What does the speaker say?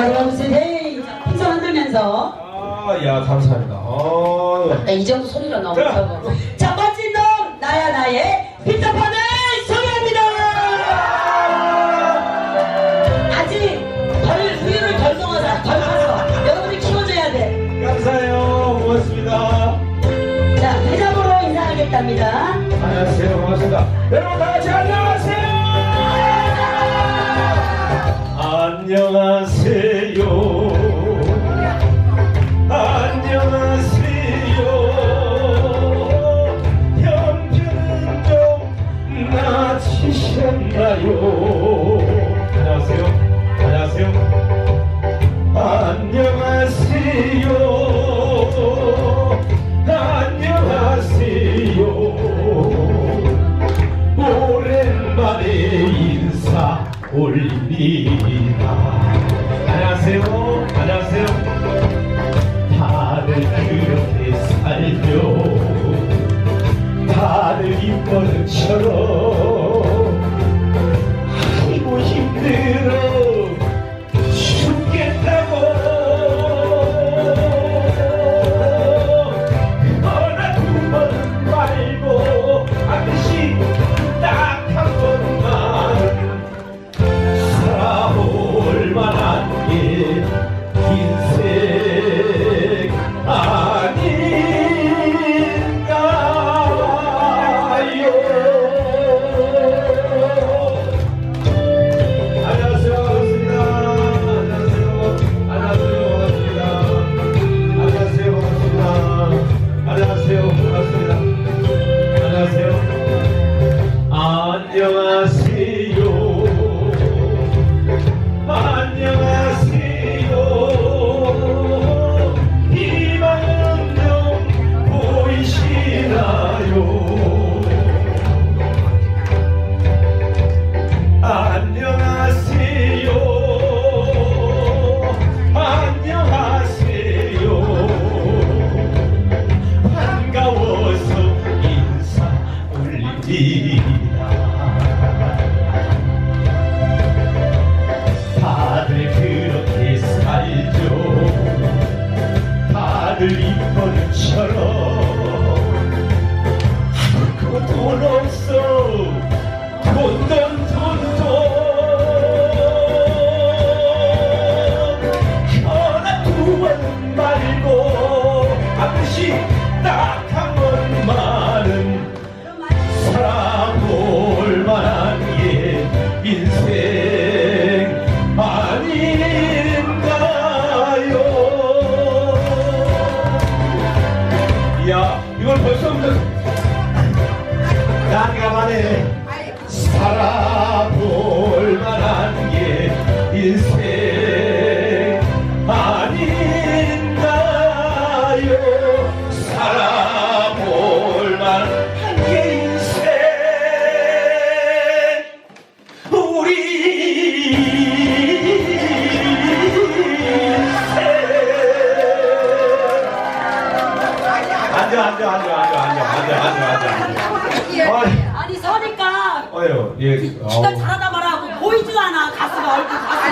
아리가무스데이 풍선 흔들면서 아, 야, 감사합니다. 어, 네, 이 정도 소리로 나오고 자. 자 멋진 놈 나야 나의 피터판을 소개합니다 아직 덜 우유를 덜 먹어서 덜 여러분이 키워줘야 돼자 감사해요. 고맙습니다. 대답으로 인사하겠답니다 안녕하세요. 반갑습니다. 여러분 다 같이 안녕하세요. 안녕하세요. 안녕하세요. 형편은 좀 나치셨나요? 안녕하세요. 안녕하세요. 안녕하세요. 안녕하세요. 안녕하세요. 안녕하세요. 다들 그렇게 살죠. 다들 이뻐처럼 아들 인권처럼 난감하네. 살아볼 만한 게 인생 나빠요. 예. 예. 그, 기가 잘하다 말하고 보이지도 않아 가스가 얼굴 가스.